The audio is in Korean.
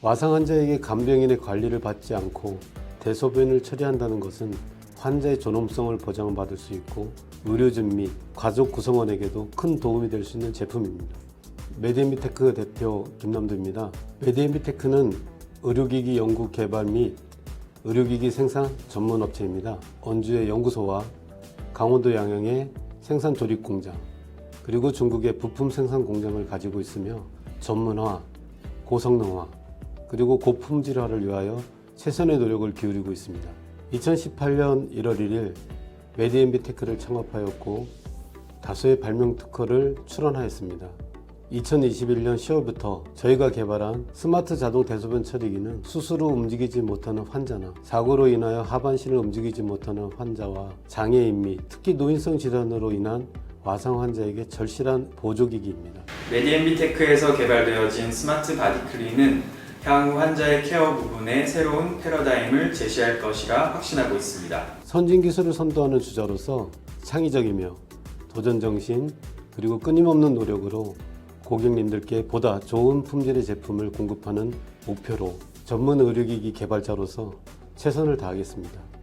와상 환자에게 간병인의 관리를 받지 않고 대소변을 처리한다는 것은 환자의 존엄성을 보장받을 수 있고 의료진 및 가족 구성원에게도 큰 도움이 될 수 있는 제품입니다. 메디엠비테크 대표 김남도입니다. 메디엠비테크는 의료기기 연구 개발 및 의료기기 생산 전문 업체입니다. 원주의 연구소와 강원도 양양의 생산 조립 공장, 그리고 중국의 부품 생산 공장을 가지고 있으며 전문화, 고성능화, 그리고 고품질화를 위하여 최선의 노력을 기울이고 있습니다. 2018년 1월 1일 메디엠비 테크를 창업하였고 다수의 발명 특허를 출원하였습니다. 2021년 10월부터 저희가 개발한 스마트 자동 대소변 처리기는 스스로 움직이지 못하는 환자나 사고로 인하여 하반신을 움직이지 못하는 환자와 장애인 및 특히 노인성 질환으로 인한 와상 환자에게 절실한 보조기기입니다. 메디엠비테크에서 개발되어진 스마트 바디클린은 향후 환자의 케어 부분에 새로운 패러다임을 제시할 것이라 확신하고 있습니다. 선진 기술을 선도하는 주자로서 창의적이며 도전 정신 그리고 끊임없는 노력으로 고객님들께 보다 좋은 품질의 제품을 공급하는 목표로 전문 의료기기 개발자로서 최선을 다하겠습니다.